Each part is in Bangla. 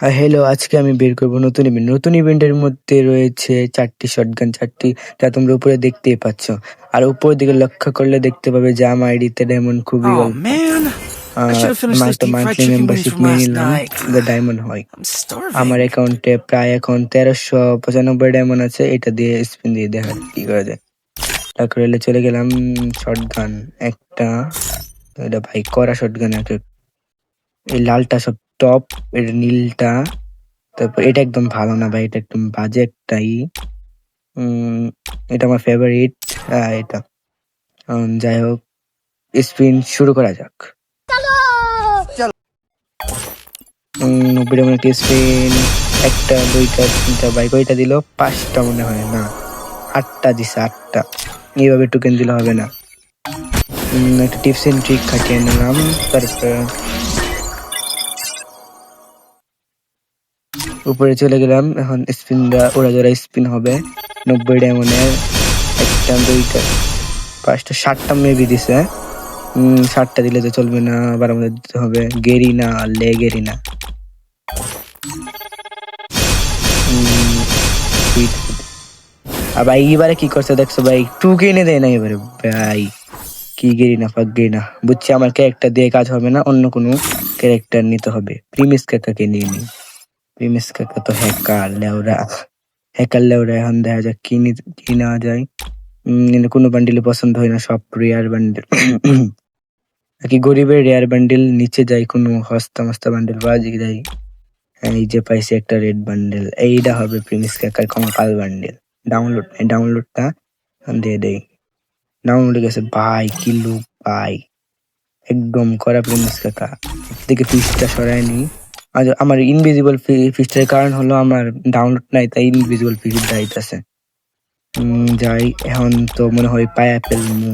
হ্যালো আজকে আমি বের করব নতুন ইভেন্ট নতুন ইভেন্টের মধ্যে রয়েছে চারটি শটগান চারটি যা তোমরা উপরে দেখতেই পাচ্ছ। আর উপরের দিকে লক্ষ্য করলে দেখতে পাবে যে আমার আইডিতে ডায়মন্ড খুবই Oh মান্থলি মেম্বারশিপ নিয়ে নিলাম night. ডায়মন্ড হয়। আমার অ্যাকাউন্টে প্রায় এখন তেরোশো পঁচানব্বই ডায়মন্ড আছে এটা দিয়ে স্পিন দিয়ে দেখা কি করা যায়। তারপরে চলে গেলাম শটগান একটা এটা ভাই করা শটগান একটা এই লালটা সব টপ এটা নীলটা তারপর এটা একদম ভালো না ভাই এটা একদম বাজে একটাই উম, এটা আমার ফেভারিট এটা। যাই হোক স্পিন শুরু করা যাক। টাকা একটি স্পিন একটা দুইটা তিনটা বাইক ওইটা দিল? পাঁচটা মনে হয় না। আটটা দিছে আটটা। এইভাবে টোকেন দিলে হবে না। একটা টিপস এন্ড ট্রিক খাটিয়ে নিলাম তারপর উপরে চলে গেলাম। এখন স্পিন ওরা যারা স্পিন হবে, নব্বই ডায়মন্ডের একটা দুইটা, পাঁচটা ষাটটা মেবি দিছে। ষাটটা দিলে তো চলবে না আবার আমাদের দিতে হবে। গেরিনা, লে গেরি না আর ভাই এবারে কি করছে দেখছ ভাই? টু কিনে দেয় না এবারে। ভাই, কি গেরিনা, ফাক গেরিনা। বুঝছি, আমার ক্যারেক্টার দিয়ে কাজ হবে না, অন্য কোনো ক্যারেক্টার নিতে হবে। প্রিমিস কাকাকে নিয়ে নিই। প্রিমিস কাকা তো হ্যাকার লেওরা হ্যাকার লেওরা এখন দেখা যাক কি নি- কি নেওয়া যায়। কোনো বান্ডিলে পছন্দ হয় না, সব রেয়ার বান্ডিল কি গরিবের রেয়ার বান্ডিল নিচে যাই কোনো হস্তা মস্তা বান্ডিল বাজি যাই, এই যে পাইছি একটা রেড বান্ডেল এইটা হবে প্রিমিস কাকার কঙ্কাল বান্ডেল ডাউনলোড ডাউনলোডটা দিয়ে দেই। ডাউনলোড গেছে, ভাই কি লুক ভাই। একদম করা প্রিমিস কাকা দিকে ফিসটা সরায়নি আর আমার ইনভিজিবল ফিসটার কারণ হলো আমার ডাউনলোড নাই, তাই ইনভিজিবল ফিস দাইতেছে যাই, এখন তো মনে হয় পায়াপেল মু।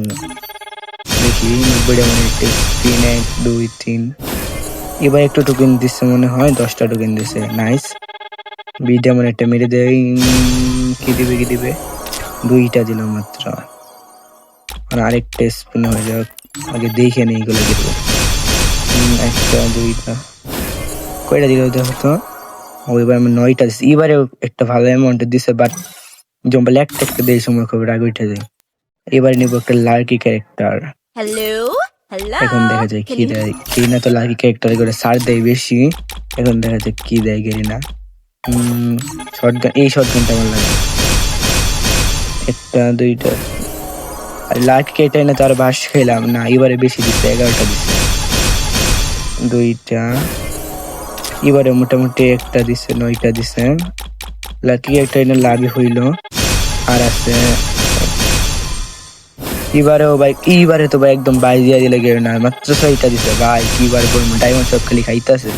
দেখি নব্বইটা মনে হচ্ছে তিন, এক, দুই, তিন। এবার একটু টোকেন দিচ্ছে মনে হয়, দশটা টোকেন দিচ্ছে নাইস বিটা মনে একটা মেরে দেয় কি দিবে কি দিবে? দুইটা দিল মাত্র। আর আরেকটা স্পিন হয়ে যাক। আগে দেখে নেই এগুলো দিব। একটা, দুইটা। কয়টা দিল দেখো তো ও আমি নয়টা দিচ্ছি এবারে একটা ভালো অ্যামাউন্ট দিছে বাট জম্বাল একটা একটা দিয়ে সময় খুব রাগ উঠে যায়। এবারে নিবো একটা লার্কি ক্যারেক্টার? এখন দেখা যায় কি দেয়। কি না তো লার্কি ক্যারেক্টার করে সার দেয় বেশি। এখন দেখা যায় কি দেয় গেরি না শর্টগান এই শর্টগানটা আমার লাগে। একটা দুইটা। আর লার্কি ক্যারেক্টার না তো আর বাস খেলাম না এবারে বেশি দিচ্ছে এগারোটা দিচ্ছে দুইটা। এবারে মোটামুটি একটা দিছে, নয়টা দিছে। লাকি একটা এনে লাভই হইল। আর আছে, এবারেও ভাই এইবারে তো ভাই একদম বাই দিয়া দিলে গেল না। মাত্র ছয়টা দিছে, ভাই কিবার বলব ডায়মন্ড সব খালি খাইতেছে।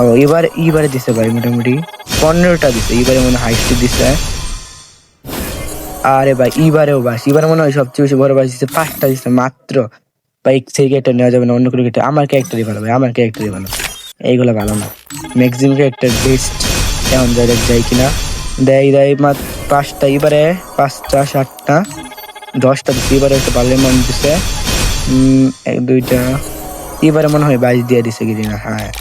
ও, এবার এইবারে দিছে ভাই মোটামুটি। পনেরোটা দিছে, এবারে মনে হয় হাইস্ট দিছে। আরে ভাই এইবারেও বাস, এবারে মনে হয় সবচেয়ে বেশি বড় বাস দিচ্ছে পাঁচটা দিচ্ছে মাত্র। ভাই, সেই ক্যারেক্টার নেওয়া যাবে না, অন্য কোনো ক্যারেক্টার আমার ক্যারেক্টারই ভালো ভাই, আমার ক্যারেক্টারই ভালো। এইগুলো ভালো না। ম্যাক্সিমাম একটা বেস্ট এমন ডাইরেক্ট যাই কিনা। দেয় দেয় মাত্র পাঁচটা, এবারে পাঁচটা, সাতটা, দশটা, এবারে একটা ভালো অ্যামাউন্ট দিছে। এক, দুইটা, এবারে মনে হয় বাইশ দিয়ে দিছে কিনা হ্যাঁ।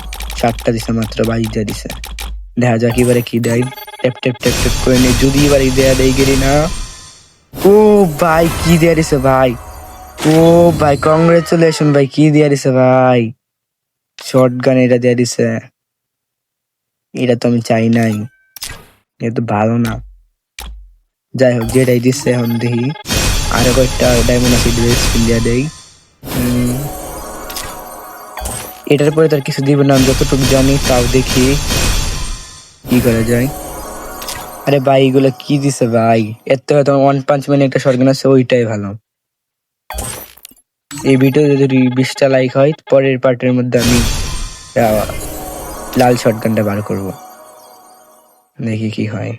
সাতটা দিছে মাত্র, বাইশ দিয়ে দিছে। দেখা যাক এবারে কি দেয়। টেপ টেপ টেপ টেপ করে নিয়ে যদি এবারে দেয়া দেয় গেলি না। ও ভাই, কি দেয়া দিছে ভাই। ও ভাই কংগ্রেচুলেশন ভাই, কি দেয়া দিছে ভাই। শর্ট গান এটা দেয়া দিছে। এটা তো আমি চাই নাই। এটা তো ভালো না। যাই হোক, যেটাই দিচ্ছে এখন দেখি। আরও কয়েকটা ডায়মন্ড আছে স্পিন দেওয়া দেই। এটার পরে তার কিছু দিবে না যতটুকু জানি তাও দেখি কি করা যায়। আরে ভাই, এগুলো কি দিছে ভাই? এর থেকে তোমার ওয়ান পাঁচ মিনিট একটা শর্টগান আছে, ওইটাই ভালো। এই ভিডিও যদি বিশটা লাইক হয়, পরের পার্টের মধ্যে আমি লাল শর্টগানটা বার করব। দেখি কি হয়।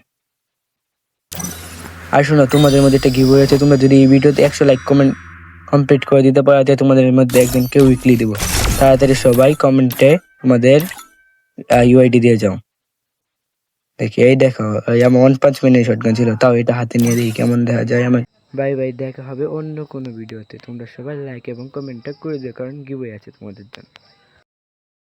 আর শোনো, তোমাদের মধ্যে একটা গিভ আছে, তোমরা যদি এই ভিডিওতে একশো লাইক কমেন্ট কমপ্লিট করে দিতে পারো, তাহলে তোমাদের মধ্যে একজনকে উইকলি দেবো। তাড়াতাড়ি সবাই কমেন্টে তোমাদের ইউআইডি দিয়ে যাও। দেখি, এই দেখো আমার ওয়ান পাঁচ মিনিট শটগান ছিল, তাও এটা হাতে নিয়ে দেখি, কেমন দেখা যায় আমার। বাই বাই, দেখা হবে অন্য কোনো ভিডিওতে। তোমরা সবাই লাইক এবং কমেন্টটা করে দিও, কারণ গিভওয়ে আছে তোমাদের জন্য।